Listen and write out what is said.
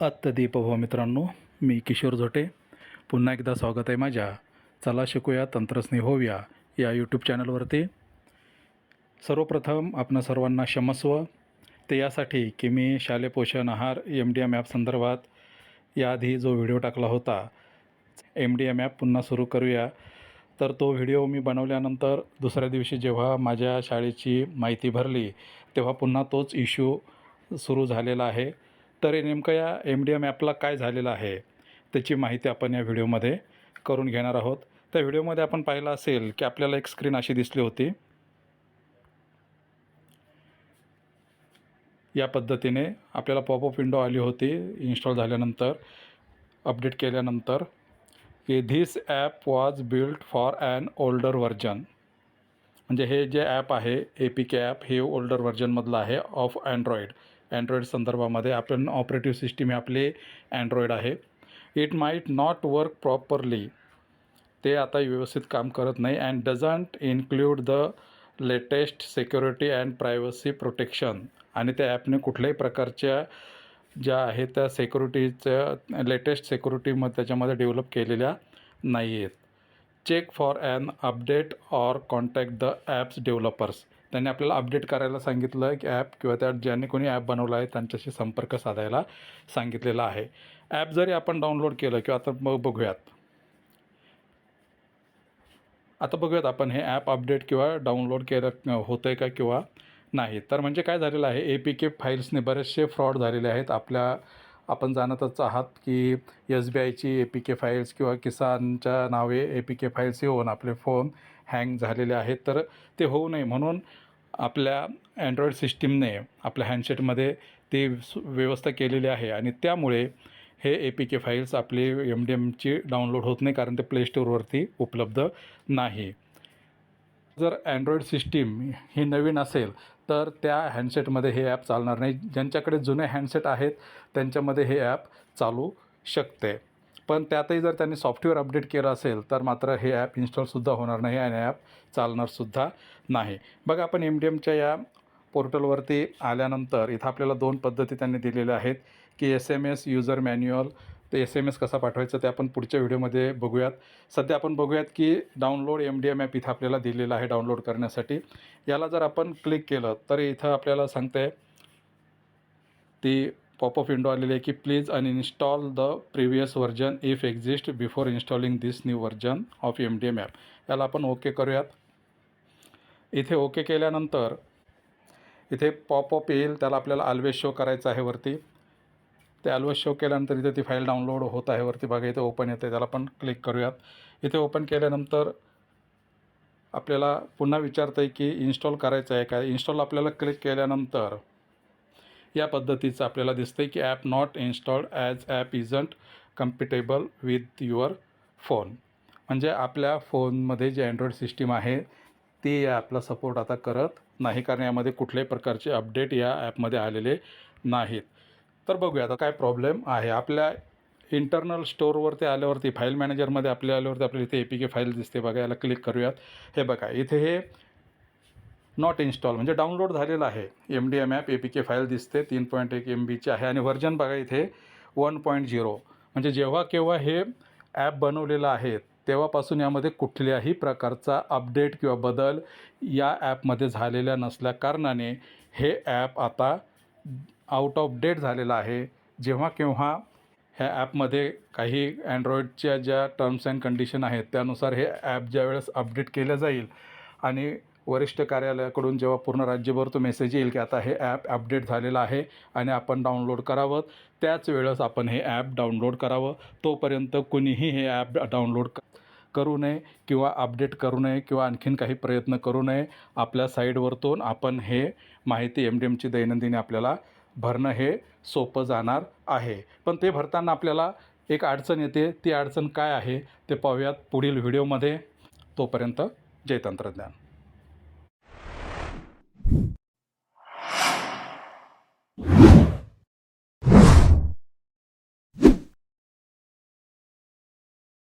आत्ता दीपभाव मित्रांनो मी किशोर झोटे. पुन्हा एकदा स्वागत आहे माझ्या. चला शिकूया तंत्रस्नेह होऊया या यूट्यूब चॅनलवरती सर्वप्रथम आपणा सर्वांना क्षमस्व. ते यासाठी की मी शालेय पोषण आहार एम डी एम ॲप संदर्भात याआधी जो व्हिडिओ टाकला होता एम डी एम ॲप पुन्हा सुरू करूया. तर तो व्हिडिओ मी बनवल्यानंतर दुसऱ्या दिवशी जेव्हा माझ्या शाळेची माहिती भरली तेव्हा पुन्हा तोच इश्यू सुरू झालेला आहे. तर नेमकं या एम डी एम ॲपला काय झालेलं आहे त्याची माहिती आपण या व्हिडिओमध्ये करून घेणार आहोत. त्या व्हिडिओमध्ये आपण पाहिलं असेल की आपल्याला एक स्क्रीन अशी दिसली होती. या पद्धतीने आपल्याला पॉपअप विंडो आली होती इन्स्टॉल झाल्यानंतर अपडेट केल्यानंतर. की this app was built for an older version म्हणजे हे जे ॲप आहे ए पी के ॲप हे ओल्डर व्हर्जनमधलं आहे ऑफ अँड्रॉईड अँड्रॉईड संदर्भामध्ये आपण ऑपरेटिव्ह सिस्टीम हे आपले अँड्रॉईड आहे. It might not work properly ते आता व्यवस्थित काम करत नाही and doesn't include the latest security and privacy protection आणि त्या ॲपने कुठल्याही प्रकारच्या ज्या आहेत त्या सिक्युरिटीच्या लेटेस्ट सिक्युरिटी मग त्याच्यामध्ये डेव्हलप केलेल्या नाही आहेत. Check for an update or contact the apps developers त्यांनी आपल्याला अपडेट करायला सांगितलं की ॲप किंवा त्या ज्यांनी कोणी ॲप बनवलं आहे त्यांच्याशी संपर्क साधायला सांगितलेला आहे. ॲप जरी आपण डाउनलोड केलं किंवा आता मग बघूयात. आता बघूयात आपण हे ॲप अपडेट किंवा डाउनलोड केलं होतं आहे का किंवा नाही. तर म्हणजे काय झालेलं आहे ए पी के फाईल्सने बरेचसे फ्रॉड झालेले आहेत. आपल्या आपण जाणतच आहात की एस बी आयची ए पी के फाईल्स किंवा किसानच्या नावे ए पी के फाईल्स येऊन आपले फोन हँग झालेले आहेत. तर ते होऊ नये. म्हणून आपल्या अँड्रॉईड सिस्टीमने आपल्या हँडसेटमध्ये ती सु- व्यवस्था केलेली आहे आणि त्यामुळे हे ए पी के फाईल्स आपले एम डी एमची डाउनलोड होत नाही कारण ते प्ले स्टोअरवरती उपलब्ध नाही. जर अँड्रॉईड सिस्टीम ही नवीन असेल तर त्या हँडसेटमध्ये हे ॲप चालणार नाही. ज्यांच्याकडे जुने हँडसेट आहेत त्यांच्यामध्ये हे ॲप चालू शकते. पण त्यातही जर त्यांनी सॉफ्टवेअर अपडेट केलं असेल तर मात्र हे ॲप इन्स्टॉलसुद्धा होणार नाही आणि ॲप चालणारसुद्धा नाही. बघा आपण एम डी एमच्या या पोर्टलवरती आल्यानंतर इथं आपल्याला दोन पद्धती त्यांनी दिलेल्या आहेत की S M S user manual ते एस एम एस कसा पाठवायचं ते आपण पुढच्या व्हिडिओमध्ये बघूयात. सध्या आपण बघूयात की download M D M app इथं आपल्याला दिलेलं आहे डाउनलोड करण्यासाठी. याला जर आपण क्लिक केलं तर इथं आपल्याला सांगते ती पॉपअप विंडो आलेली आहे की please uninstall the previous version if exist before installing this new version of M D M app याला आपण ओके करूयात. इथे ओके केल्यानंतर इथे पॉपअप येईल त्याला आपल्याला आल्वेज शो करायचं आहे वरती. ते ऑलवेज शो केल्यानंतर इथे ती फाईल डाउनलोड होत आहे वरती बघा इथे ओपन येते त्याला आपण क्लिक करूयात. इथे ओपन केल्यानंतर आपल्याला पुन्हा विचारतं आहे की इन्स्टॉल करायचं आहे का? इन्स्टॉल आपल्याला क्लिक केल्यानंतर या पद्धतीचं आपल्याला दिसतं आहे की app not installed as app isn't compatible with your phone म्हणजे आपल्या फोनमध्ये जे अँड्रॉईड सिस्टीम आहे ती या ॲपला सपोर्ट आता करत नाही कारण यामध्ये कुठल्याही प्रकारचे अपडेट या ॲपमध्ये आलेले नाहीत. तर बघूया आता काय प्रॉब्लेम आहे. आपल्या इंटरनल स्टोअरवरती आल्यावरती फाईल मॅनेजरमध्ये आपल्या आल्यावरती आपल्याला इथे ए पी के फाईल दिसते बघा. याला क्लिक करूयात. हे बघा इथे हे नॉट इन्स्टॉल म्हणजे डाउनलोड झालेलं आहे. M D M app A P K file दिसते. तीन पॉईंट एक एम बीची आहे. आणि व्हर्जन बघा इथे वन पॉईंट झिरो म्हणजे जेव्हा केव्हा हे ॲप बनवलेलं आहे तेव्हापासून यामध्ये कुठल्याही प्रकारचा अपडेट किंवा बदल या ॲपमध्ये झालेल्या नसल्या कारणाने हे ॲप आता आउट ऑफ डेट झालेलं आहे. जेव्हा केव्हा ह्या ॲपमध्ये काही अँड्रॉईडच्या ज्या टर्म्स अँड कंडिशन आहेत त्यानुसार हे ॲप ज्यावेळेस अपडेट केलं जाईल आणि वरिष्ठ कार्यालयाकडून जेव्हा पूर्ण राज्यभर तो मेसेज येईल की आता हे ॲप अपडेट झालेलं आहे आणि आपण डाउनलोड करावं त्याच वेळेस आपण हे ॲप डाउनलोड करावं. तोपर्यंत कुणीही हे ॲप डाउनलोड करू नये किंवा अपडेट करू नये किंवा आणखीन काही प्रयत्न करू नये. आपल्या साईडवरतून आपण हे माहिती एम डी एमची दैनंदिनी आपल्याला भरणं हे सोपं जाणार आहे. पण ते भरताना आपल्याला एक अडचण येते. ती अडचण काय आहे ते पाहूयात पुढील व्हिडिओमध्ये. तोपर्यंत जय तंत्रज्ञान.